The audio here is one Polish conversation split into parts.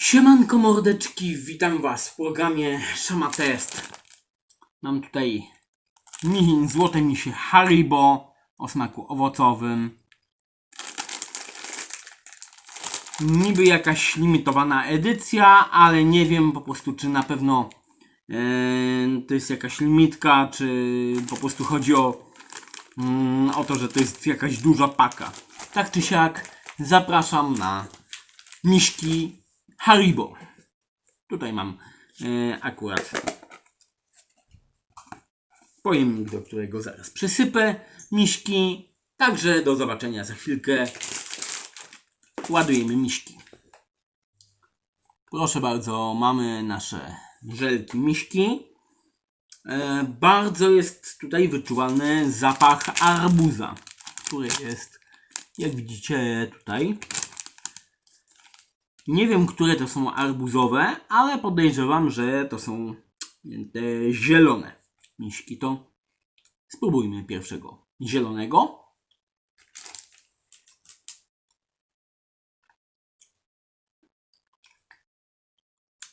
Siemanko mordeczki, witam was w programie Szama Test. Mam tutaj mi, złote misie Haribo o smaku owocowym. Niby jakaś limitowana edycja, ale nie wiem po prostu czy na pewno e, to jest jakaś limitka, czy po prostu chodzi o, mm, o to, że to jest jakaś duża paka. Tak czy siak, zapraszam na miśki Haribo. Tutaj mam e, akurat pojemnik, do którego zaraz przysypę miśki. Także do zobaczenia za chwilkę. Ładujemy miśki. Proszę bardzo, mamy nasze żelki miśki. E, bardzo jest tutaj wyczuwalny zapach arbuza, który jest, jak widzicie tutaj, nie wiem, które to są arbuzowe, ale podejrzewam, że to są te zielone miśki. To spróbujmy pierwszego zielonego.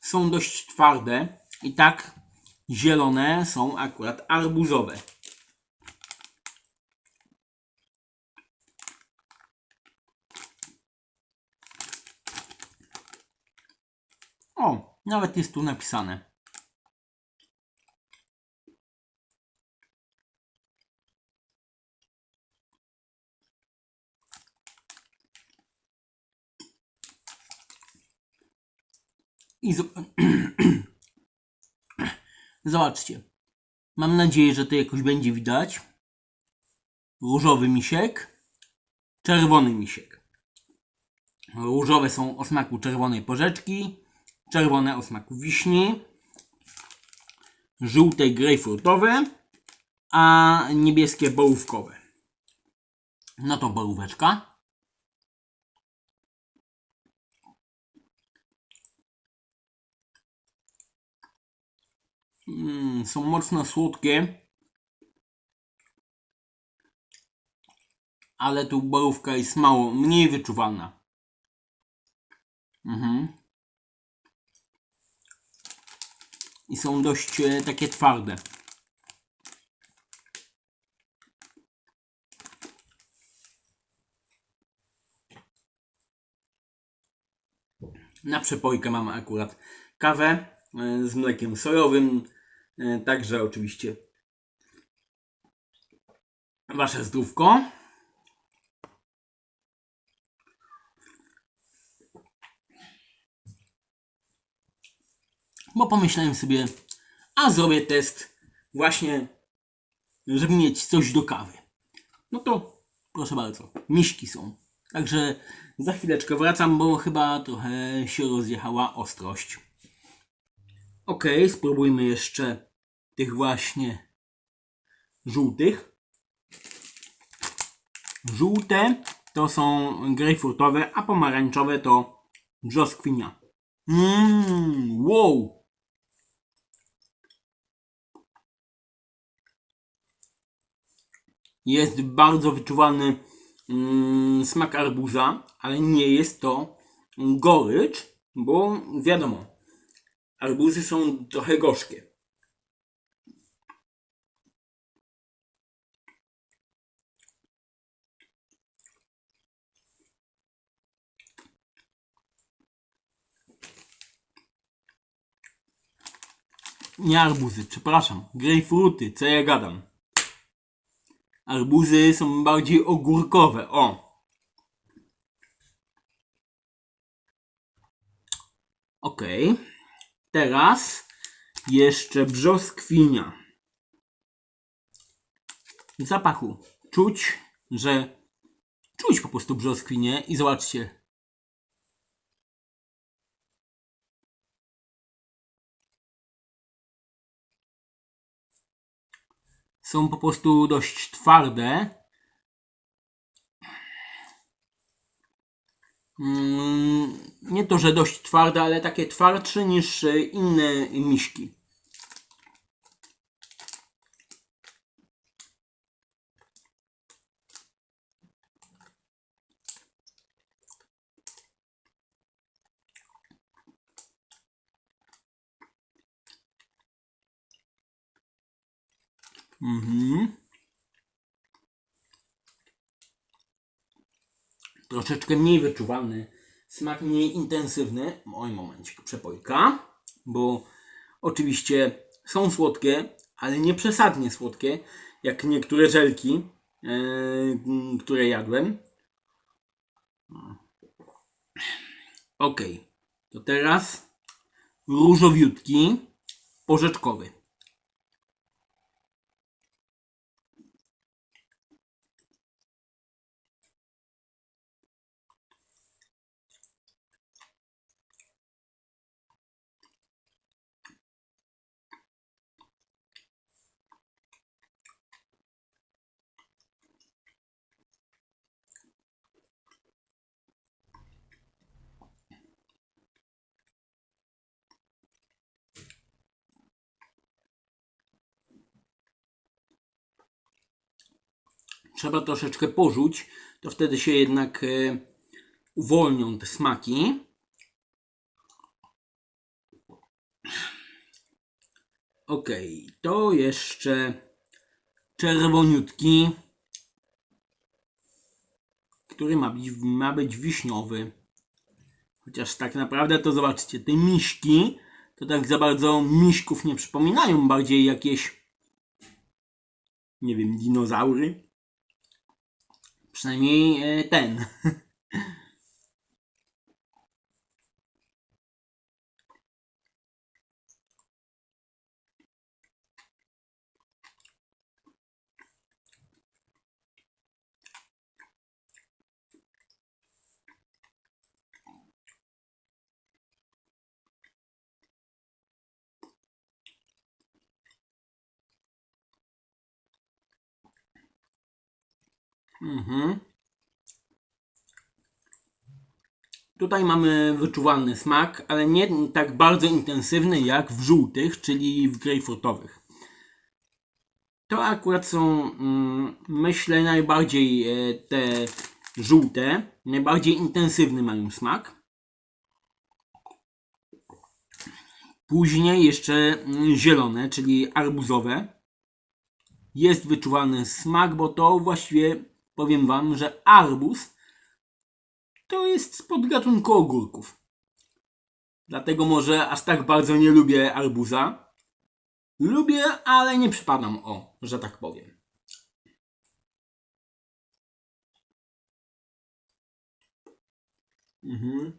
Są dość twarde i tak zielone są akurat arbuzowe. O, nawet jest tu napisane. I zo- zobaczcie. Mam nadzieję, że to jakoś będzie widać. Różowy misiek, czerwony misiek. Różowe są o smaku czerwonej porzeczki, czerwone o smaku wiśni, żółte grejpfrutowe, a niebieskie borówkowe. No to boróweczka. Mm, są mocno słodkie. Ale tu borówka jest mało, mniej wyczuwalna. Mhm. I są dość e, takie twarde. Na przepojkę mam akurat kawę e, z mlekiem sojowym. e, Także oczywiście wasze zdrówko. Bo pomyślałem sobie, a zrobię test właśnie, żeby mieć coś do kawy. No to proszę bardzo, miśki są. Także za chwileczkę wracam, bo chyba trochę się rozjechała ostrość. Ok, spróbujmy jeszcze tych właśnie żółtych. Żółte to są grejpfrutowe, a pomarańczowe to brzoskwinia. Mmm, wow! Jest bardzo wyczuwalny mm, smak arbuza, ale nie jest to gorycz, bo wiadomo, arbuzy są trochę gorzkie. Nie arbuzy, przepraszam, grejpfruty, co ja gadam. Arbuzy są bardziej ogórkowe, o. Ok. Teraz jeszcze brzoskwinia. W zapachu czuć, że czuć po prostu brzoskwinię i zobaczcie. Są po prostu dość twarde. Mm, nie to, że dość twarde, ale takie twardsze niż inne miśki. Mhm. Troszeczkę mniej wyczuwalny. Smak mniej intensywny. Oj, momencik, przepojka. Bo oczywiście są słodkie, ale nie przesadnie słodkie, jak niektóre żelki, m, które jadłem. Ok, to teraz różowiutki, porzeczkowy. Trzeba troszeczkę porzuć, to wtedy się jednak e, uwolnią te smaki. Ok, to jeszcze czerwoniutki, który ma być, ma być wiśniowy. Chociaż tak naprawdę to zobaczcie, te miśki to tak za bardzo miśków nie przypominają, bardziej jakieś nie wiem, dinozaury. Przynajmniej e, ten. Mhm. Tutaj mamy wyczuwalny smak, ale nie tak bardzo intensywny jak w żółtych, czyli w grejpfrutowych. To akurat są, mm, myślę, najbardziej e, te żółte, najbardziej intensywny mają smak. Później jeszcze mm, zielone, czyli arbuzowe. Jest wyczuwalny smak, bo to właściwie powiem Wam, że arbuz to jest z podgatunku ogórków. Dlatego może aż tak bardzo nie lubię arbuza. Lubię, ale nie przypadam o, że tak powiem. Mhm.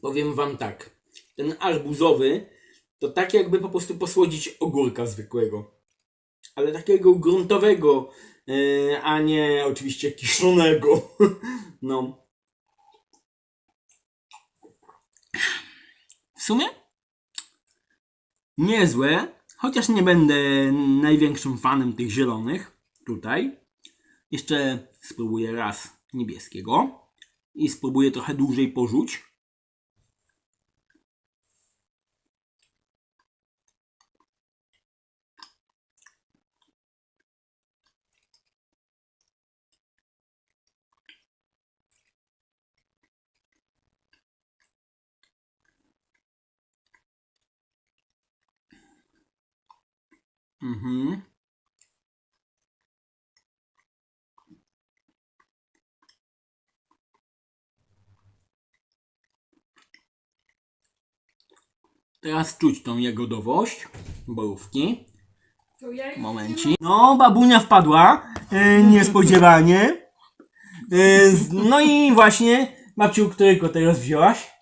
Powiem wam tak. Ten arbuzowy to tak jakby po prostu posłodzić ogórka zwykłego. Ale takiego gruntowego, e, a nie oczywiście kiszonego. No. W sumie niezłe, chociaż nie będę największym fanem tych zielonych tutaj. Jeszcze spróbuję raz niebieskiego i spróbuję trochę dłużej porzuć. Mhm. Teraz czuć tą jagodowość borówki. Momencik. No, babunia wpadła. E, niespodziewanie. E, no i właśnie, babciu, którego teraz wzięłaś?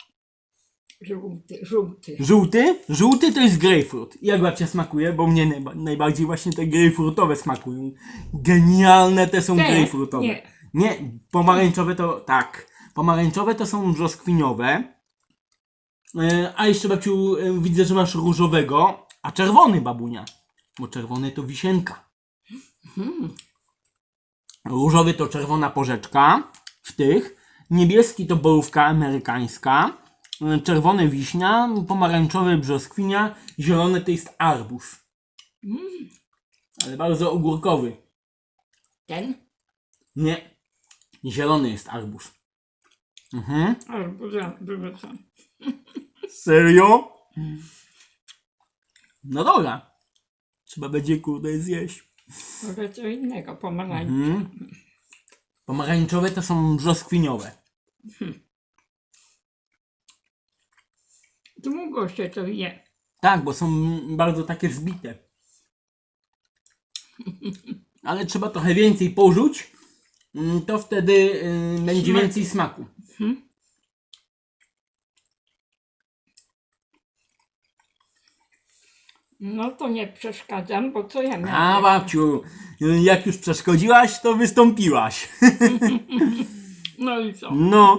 Żółty, żółty. Żółty? Żółty to jest grapefruit. Jak babcia smakuje? Bo mnie najba- najbardziej właśnie te grapefruitowe smakują. Genialne te są Te? grapefruitowe. Nie. Nie, pomarańczowe to tak. Pomarańczowe to są brzoskwiniowe. E, A jeszcze babciu e, widzę, że masz różowego, a czerwony babunia. Bo czerwony to wisienka. Hmm. Różowy to czerwona porzeczka w tych. Niebieski to borówka amerykańska. Y, czerwone wiśnia, pomarańczowe brzoskwinia, zielone to jest arbuz. Mm, Ale bardzo ogórkowy. ten Nie. Zielony jest arbuz. Mhm. arbuza co. Serio? No dobra. Trzeba będzie kurde zjeść. Może co innego, pomarańcz. Mhm. Pomarańczowe to są brzoskwiniowe. Długo się to je. Tak, bo są bardzo takie zbite. Ale trzeba trochę więcej porzuć, mm, to wtedy y, będzie Smaku. więcej smaku. Mhm. No to nie przeszkadzam, bo co ja miałam? A babciu, jak już przeszkodziłaś, to wystąpiłaś. No i co? No,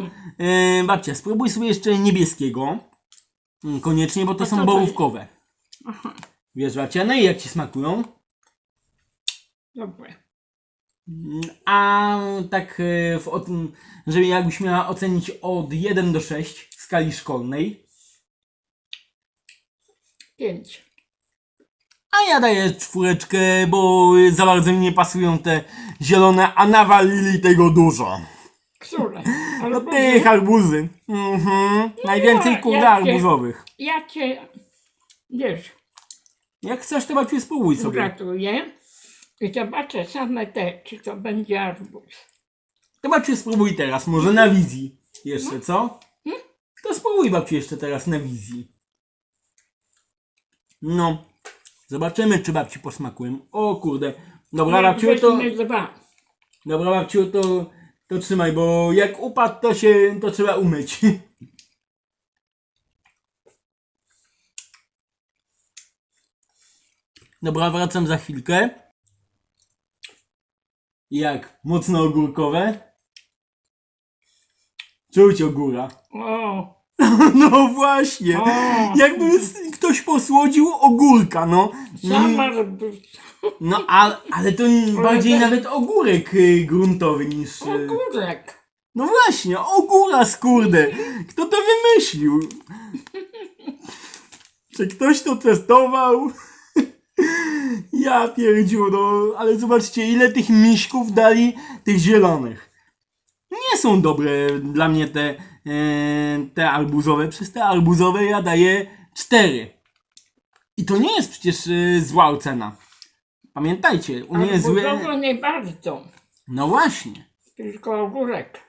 y, babcia, spróbuj sobie jeszcze niebieskiego. Mm, Koniecznie, bo to A co są to borówkowe. Aha, Wiesz no i jak ci smakują? dobre. Mm, A tak, e, w, od, żeby jakbyś miała ocenić od 1 do 6 w skali szkolnej, Pięć. a ja daję czwóreczkę, bo za bardzo mi nie pasują te zielone, a nawalili tego dużo. Które? No tych arbuzy. Mhm. Najwięcej kurde ja cię- arbuzowych. ja cię, wiesz, Jak chcesz, to babciu spróbuj sobie. uratuję i zobaczę same te, czy to będzie arbuz. To babciu spróbuj teraz, może na wizji. Jeszcze, co? Hmm? To spróbuj babciu jeszcze teraz na wizji. No. Zobaczymy, czy babci posmakują. O kurde. Dobra, babciu, to... dwa. Dobra, babciu, to... To trzymaj, bo jak upadł, to się... To trzeba umyć. Dobra, wracam za chwilkę. Jak? Mocno ogórkowe? Czuć ogóra. O, No właśnie. o, Jakby ktoś posłodził ogórka, no. Mm. No, ale, ale to bardziej nawet ogórek y, gruntowy niż... y, Ogórek. No właśnie, ogóra skurde. Kto to wymyślił? Czy ktoś to testował? Ja pierdziu, no, ale zobaczcie, ile tych miśków dali tych zielonych. Nie są dobre dla mnie te, e, te arbuzowe. Przez te arbuzowe ja daję 4. I to nie jest przecież e, zła ocena. Pamiętajcie, u mnie złe... nie bardzo, No właśnie. tylko ogórek.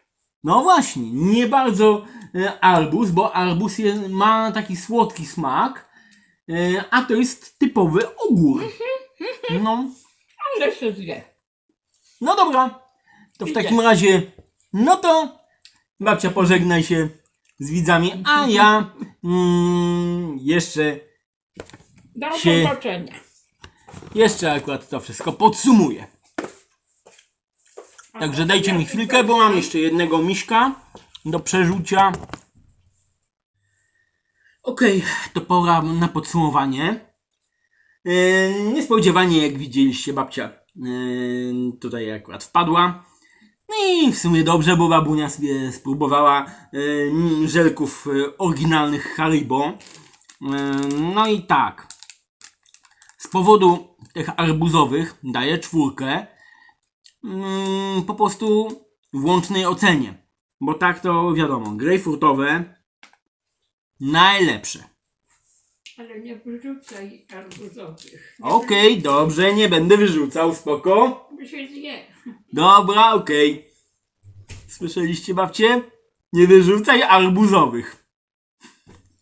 No właśnie, nie bardzo e, arbuz, bo arbuz jest, ma taki słodki smak, a to jest typowy ogór. No, Ale się zje. no dobra, to w takim razie, no to babcia pożegnaj się z widzami, a ja mm, jeszcze, Do Się- zobaczenia. jeszcze akurat to wszystko podsumuję. Także dajcie mi chwilkę, bo mam jeszcze jednego miśka do przerzucia. Okej, to pora na podsumowanie. Yy, niespodziewanie, jak widzieliście, babcia yy, tutaj akurat wpadła. No i w sumie dobrze, bo babunia sobie spróbowała yy, żelków yy, oryginalnych Haribo. Yy, no i tak. Z powodu tych arbuzowych daję czwórkę mm, po prostu w łącznej ocenie. Bo tak to wiadomo, grejpfrutowe najlepsze. Ale nie wyrzucaj arbuzowych. Okej, dobrze, nie będę wyrzucał, spoko. Bo się zje. Dobra, okej. Słyszeliście babcie? Nie wyrzucaj arbuzowych.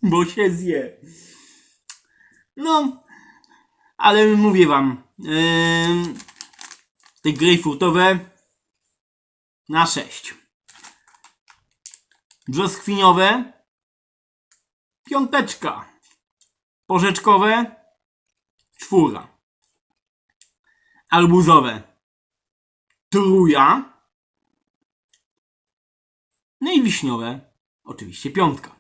Bo się zje. No, ale mówię wam, yy, te grejpfrutowe na 6. Brzoskwiniowe piąteczka. Porzeczkowe czwóra. Arbuzowe truja. No i wiśniowe, oczywiście piątka.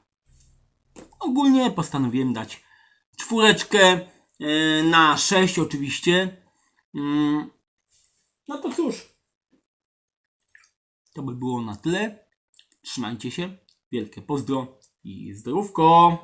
Ogólnie postanowiłem dać czwóreczkę e, na 6 oczywiście. Mm, No to cóż. To by było na tyle. Trzymajcie się. Wielkie pozdro I zdrówko.